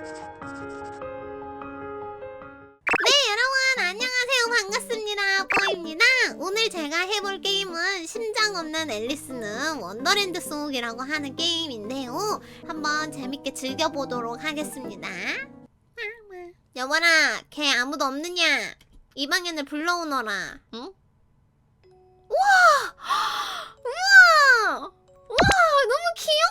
네 여러분 안녕하세요. 반갑습니다. 뽀입니다. 오늘 제가 해볼 게임은 심장 없는 앨리스는 원더랜드 속이라고 하는 게임인데요. 한번 재밌게 즐겨보도록 하겠습니다. 여보라 걔 아무도 없느냐? 이 방엔을 불러오너라. 응? 우와! 우와! 우와 너무 흐흐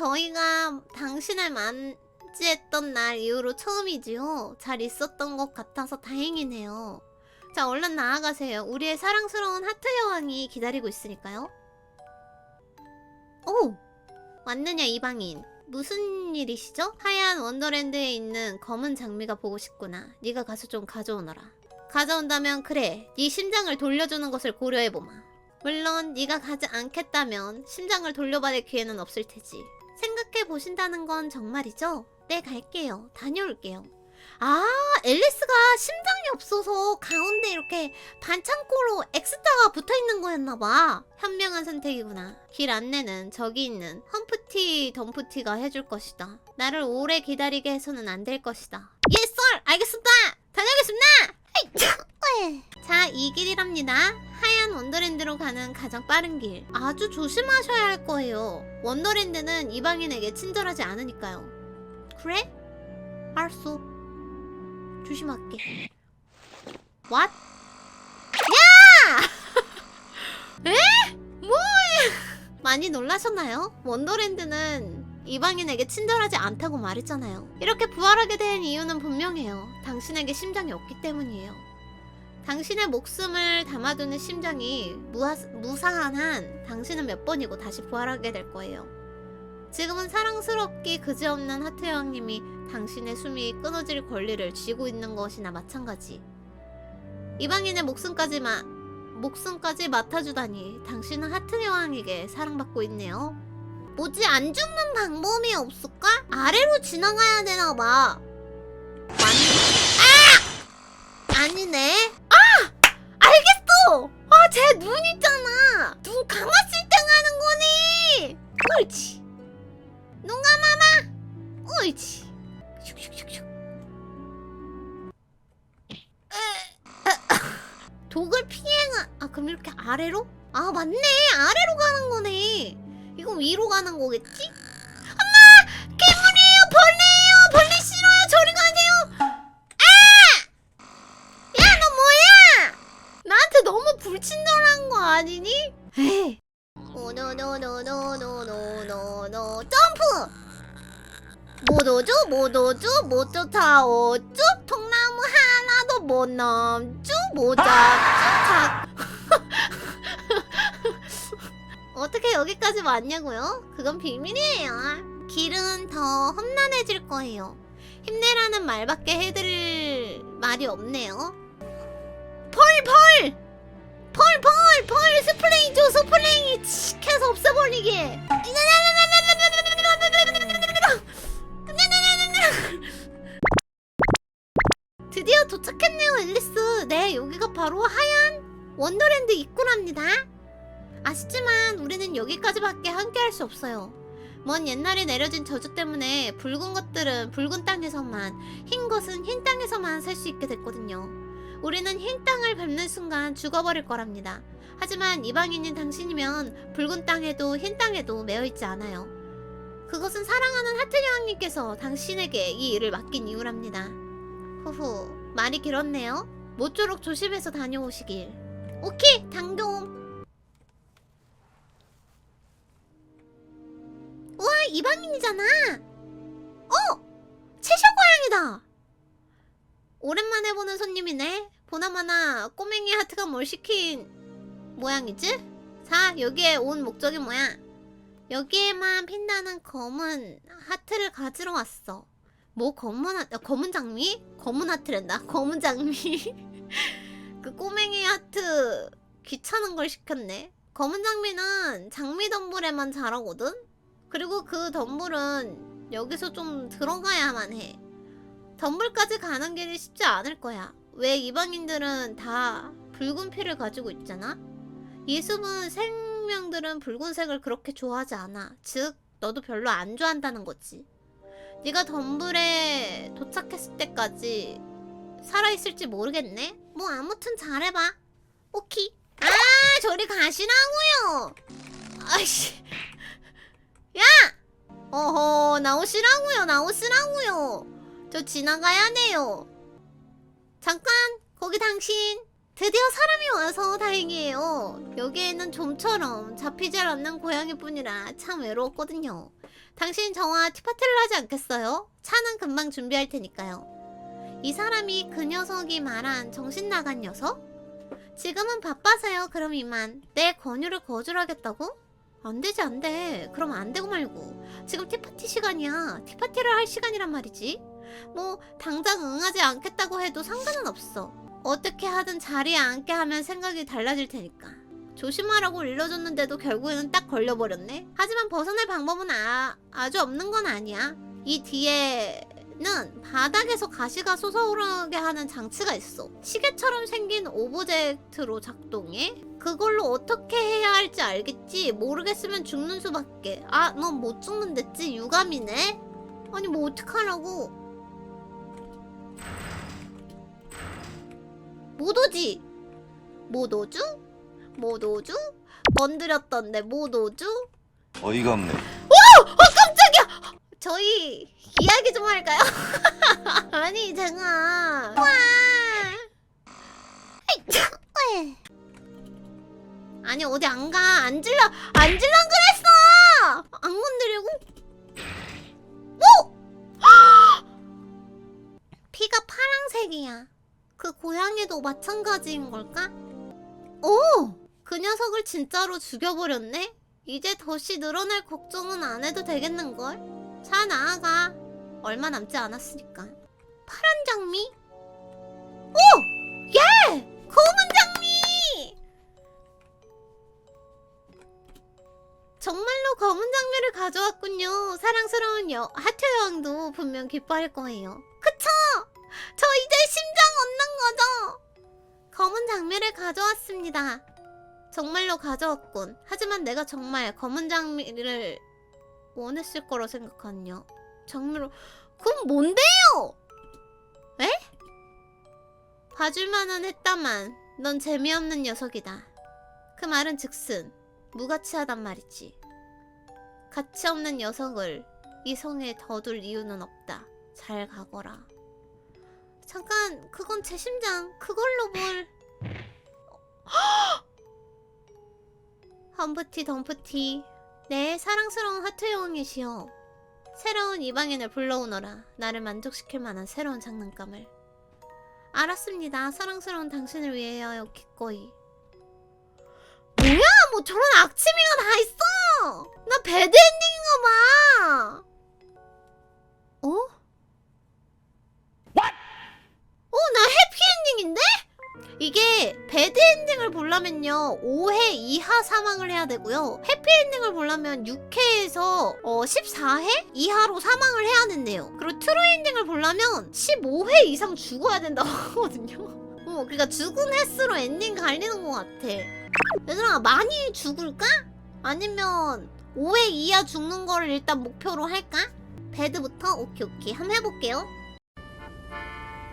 저희가 당신을 만지했던 날 이후로 처음이지요. 잘 있었던 것 같아서 다행이네요. 자 얼른 나아가세요. 우리의 사랑스러운 하트 여왕이 기다리고 있으니까요. 오! 왔느냐 이방인. 무슨 일이시죠? 하얀 원더랜드에 있는 검은 장미가 보고 싶구나. 네가 가서 좀 가져오너라. 가져온다면 그래. 네 심장을 돌려주는 것을 고려해보마. 물론 네가 가지 않겠다면 심장을 돌려받을 기회는 없을 테지 생각해 보신다는 건 정말이죠? 네 갈게요. 다녀올게요. 아 앨리스가 심장이 없어서 가운데 이렇게 반창고로 X자가 붙어 있는 거였나봐. 현명한 선택이구나. 길 안내는 저기 있는 험프티 덤프티가 해줄 것이다. 나를 오래 기다리게 해서는 안 될 것이다. 예 썰! 알겠습니다! 다녀오겠습니다 자, 이 길이랍니다. 하얀 원더랜드로 가는 가장 빠른 길. 아주 조심하셔야 할 거예요. 원더랜드는 이방인에게 친절하지 않으니까요. 그래? 알았어. 조심할게. What? 야! 에? 뭐야? 많이 놀라셨나요? 원더랜드는 이방인에게 친절하지 않다고 말했잖아요. 이렇게 부활하게 된 이유는 분명해요. 당신에게 심장이 없기 때문이에요. 당신의 목숨을 담아두는 심장이 무하, 무사한 한 당신은 몇 번이고 다시 부활하게 될 거예요. 지금은 사랑스럽기 그지없는 하트 여왕님이 당신의 숨이 끊어질 권리를 쥐고 있는 것이나 마찬가지. 이방인의 목숨까지 마, 목숨까지 맡아주다니 당신은 하트 여왕에게 사랑받고 있네요. 뭐지 안 죽는 방법이 없을까? 아래로 지나가야 되나 봐. 아! 아니네. 알겠어! 아, 제 눈 있잖아! 눈 감았을 때 가는 거네! 옳지. 아니니? 에이. 오노노노노노노노노 점프! 못 오죠? 못 오죠? 못 쫓아오죠? 통나무 하나도 못 넘죠? 못 잡죠? 자... 어떻게 여기까지 왔냐고요? 그건 비밀이에요. 길은 더 험난해질 거예요. 힘내라는 말밖에 해드릴 말이 없네요. 펄 펄! 펄 펄! 펄! 스플레이 줘 스플레이! 칙 해서 없애버리게! 드디어 도착했네요 앨리스 네 여기가 바로 하얀 원더랜드 입구랍니다 아쉽지만 우리는 여기까지밖에 함께할 수 없어요 먼 옛날에 내려진 저주 때문에 붉은 것들은 붉은 땅에서만 흰 것은 흰 땅에서만 살 수 있게 됐거든요 우리는 흰 땅을 밟는 순간 죽어버릴 거랍니다. 하지만 이방인인 당신이면 붉은 땅에도 흰 땅에도 매여 있지 않아요. 그것은 사랑하는 하트 여왕님께서 당신에게 이 일을 맡긴 이유랍니다. 후후, 말이 길었네요. 모쪼록 조심해서 다녀오시길. 오케이, 당금. 우와, 이방인이잖아. 어, 채셔 고양이다. 오랜만에 보는 손님이네. 보나마나 꼬맹이 하트가 뭘 시킨 모양이지? 자, 여기에 온 목적이 뭐야? 여기에만 핀다는 검은 하트를 가지러 왔어. 뭐 검은 하, 야, 검은 장미? 검은 하트랜다. 검은 장미. 그 꼬맹이 하트 귀찮은 걸 시켰네. 검은 장미는 장미 덤불에만 자라거든. 그리고 그 덤불은 여기서 좀 들어가야만 해. 덤불까지 가는 길이 쉽지 않을 거야. 왜 이방인들은 다 붉은 피를 가지고 있잖아? 예수분 생명들은 붉은색을 그렇게 좋아하지 않아. 즉, 너도 별로 안 좋아한다는 거지. 네가 덤블에 도착했을 때까지 살아있을지 모르겠네. 뭐 아무튼 잘해봐. 오키. 아 저리 가시라고요. 아이씨. 야. 어허 나오시라고요 나오시라고요. 저 지나가야 돼요. 잠깐 거기 당신. 드디어 사람이 와서 다행이에요. 여기에는 좀처럼 잡히질 않는 고양이뿐이라 참 외로웠거든요. 당신 저와 티파티를 하지 않겠어요? 차는 금방 준비할 테니까요. 이 사람이 그 녀석이 말한 정신 나간 녀석? 지금은 바빠서요. 그럼 이만. 내 권유를 거절하겠다고? 안 되지 안 돼. 그럼 안 되고 말고. 지금 티파티 시간이야. 티파티를 할 시간이란 말이지. 뭐 당장 응하지 않겠다고 해도 상관은 없어. 어떻게 하든 자리에 앉게 하면 생각이 달라질 테니까. 조심하라고 일러줬는데도 결국에는 딱 걸려버렸네. 하지만 벗어날 방법은 아, 아주 없는 건 아니야. 이 뒤에는 바닥에서 가시가 솟아오르게 하는 장치가 있어. 시계처럼 생긴 오브젝트로 작동해. 그걸로 어떻게 해야 할지 알겠지? 모르겠으면 죽는 수밖에. 아, 넌 못 죽는댔지? 유감이네? 아니, 뭐 어떡하라고. 못 오지? 못 오주? 못 오주? 건드렸던데 못 오주? 어이가 없네. 저희 이야기 좀 할까요? 아니 제가 와 아니 어디 안가 앉을라 앉을라 그랬어 안 건드리고 오 피가 파랑색이야 그 고양이도 마찬가지인 걸까? 오! 그 녀석을 진짜로 죽여버렸네? 이제 덫이 늘어날 걱정은 안 해도 되겠는걸? 자 나아가 얼마 남지 않았으니까 파란 장미? 오! 예! 검은 장미! 정말로 검은 장미를 가져왔군요 사랑스러운 여, 하트 여왕도 분명 기뻐할 거예요? 저 이제 심장 얻는 거죠? 검은 장미를 가져왔습니다 정말로 가져왔군 하지만 내가 정말 검은 장미를 원했을 거라 생각하냐? 장미로 그럼 뭔데요? 에? 봐줄만은 했다만 넌 재미없는 녀석이다. 그 말은 즉슨 무가치하단 말이지. 가치 없는 녀석을 이 성에 더둘 이유는 없다. 잘 가거라. 잠깐 그건 제 심장 그걸로 뭘 험프티 덤프티 네, 사랑스러운 하트 여왕이시여. 새로운 이방인을 불러오너라. 나를 만족시킬 만한 새로운 장난감을. 알았습니다. 사랑스러운 당신을 위하여 기꺼이. 뭐야? 뭐 저런 악취미가 다 있어! 나 배드엔딩 보려면요 5회 이하 사망을 해야 되고요 해피엔딩을 보려면 6회에서 어, 14회 이하로 사망을 해야 된대요 그리고 트루엔딩을 보려면 15회 이상 죽어야 된다고 하거든요 어, 그러니까 죽은 횟수로 엔딩 갈리는 것 같아 얘들아 많이 죽을까? 아니면 5회 이하 죽는 거를 일단 목표로 할까? 배드부터? 오케이 오케이 한번 해볼게요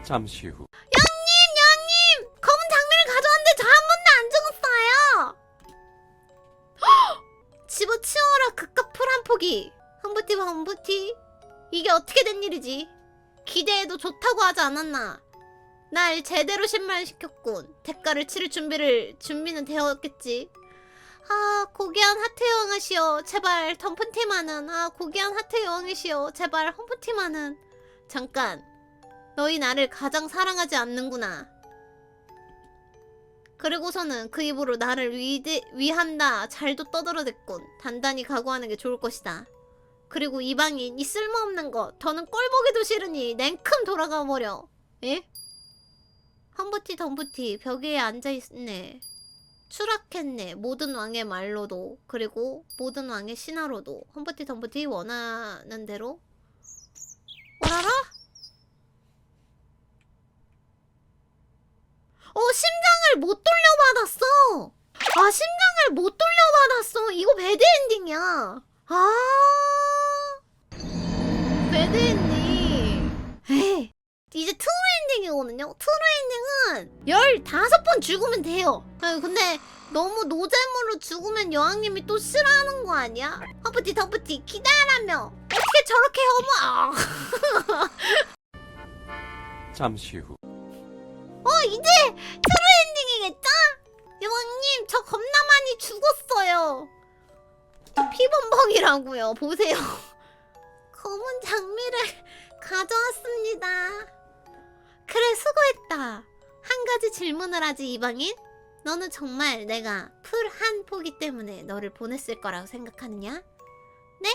잠시 후 양님, 양님! 검은 장미를 가져왔는데 저 한 번도 안 죽었어요! 헉! 집어치워라 그깟 풀한 포기! 험부티 험부티 이게 어떻게 된 일이지? 기대해도 좋다고 하지 않았나? 날 제대로 신말시켰군. 대가를 치를 준비를 준비는 되었겠지. 아 고귀한 하트 여왕이시여 제발 덤프티만은 아 고귀한 하트 여왕이시여 제발 험프티만은 잠깐 너희 나를 가장 사랑하지 않는구나. 그리고서는 그 입으로 나를 위대, 위한다 잘도 떠들어댔군. 단단히 각오하는 게 좋을 것이다. 그리고 이방인 이 쓸모없는 거 더는 꼴보기도 싫으니 냉큼 돌아가 버려. 예? 험부티 덤부티 벽에 앉아있네. 추락했네. 모든 왕의 말로도 그리고 모든 왕의 신하로도 험부티 덤부티 원하는 대로 오라라? 어 심장을 못 돌려받았어. 아 심장을 못 돌려받았어. 이거 배드 엔딩이야. 아 배드 엔딩. 이제 트루 엔딩이거든요. 트루 엔딩은 15번 죽으면 돼요. 아유, 근데 너무 노잼으로 죽으면 여왕님이 또 싫어하는 거 아니야? 허프티 더프티 기다라며 어떻게 저렇게 허무 아. 잠시 후어 이제 트루 엔딩이겠죠? 여왕님 저 겁나 많이 죽었어요. 피범벅이라고요. 보세요. 검은 장미를 가져왔습니다. 그래 수고했다. 한 가지 질문을 하지 이방인? 너는 정말 내가 풀 한 포기 때문에 너를 보냈을 거라고 생각하느냐? 네?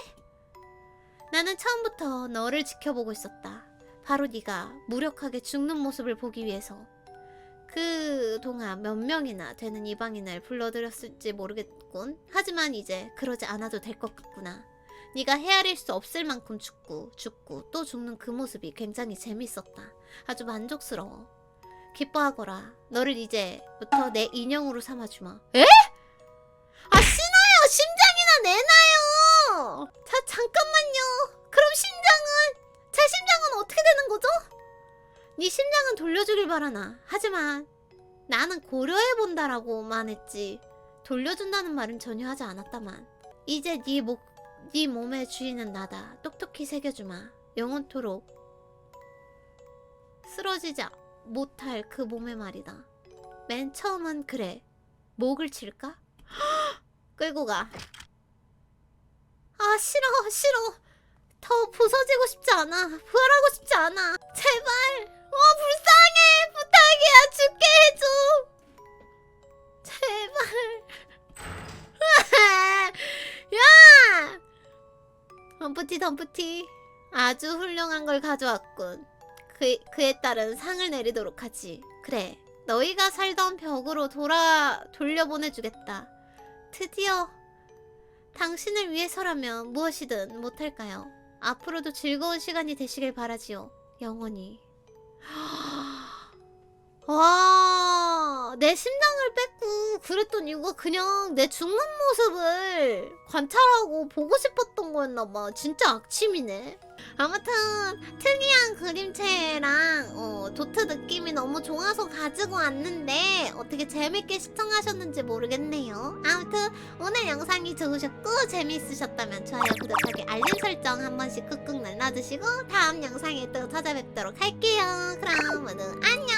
나는 처음부터 너를 지켜보고 있었다. 바로 네가 무력하게 죽는 모습을 보기 위해서. 그 동안 몇 명이나 되는 이방인을 불러들였을지 모르겠군. 하지만 이제 그러지 않아도 될 것 같구나. 네가 헤아릴 수 없을 만큼 죽고 죽고 또 죽는 그 모습이 굉장히 재밌었다. 아주 만족스러워. 기뻐하거라. 너를 이제부터 내 인형으로 삼아주마. 에? 아 신어요. 심장이나 내놔요. 자 잠깐만 네 심장은 돌려주길 바라나. 하지만 나는 고려해본다라고만 했지. 돌려준다는 말은 전혀 하지 않았다만. 이제 네 목, 네 몸의 주인은 나다. 똑똑히 새겨주마. 영원토록 쓰러지지 못할 그 몸의 말이다. 맨 처음은 그래. 목을 칠까? 끌고 가. 아 싫어 싫어. 더 부서지고 싶지 않아. 부활하고 싶지 않아. 제발. 어 불쌍해. 부탁이야. 죽게 해줘. 제발. 야! 덤프티 덤프티. 아주 훌륭한 걸 가져왔군. 그, 그에 따른 상을 내리도록 하지. 그래. 너희가 살던 벽으로 돌아 돌려보내주겠다. 드디어 당신을 위해서라면 무엇이든 못할까요? 앞으로도 즐거운 시간이 되시길 바라지요. 영원히. 와, 내 심장을 뺏고 그랬던 이유가 그냥 내 죽는 모습을 관찰하고 보고 싶었던 거였나봐. 진짜 악취미네. 아무튼 특이한 그림체랑 어, 도트 느낌이 너무 좋아서 가지고 왔는데 어떻게 재밌게 시청하셨는지 모르겠네요. 아무튼 오늘 영상이 좋으셨고 재미있으셨다면 좋아요, 구독하기, 알림 설정 한 번씩 꾹꾹 눌러주시고 다음 영상에 또 찾아뵙도록 할게요. 그럼 모두 안녕!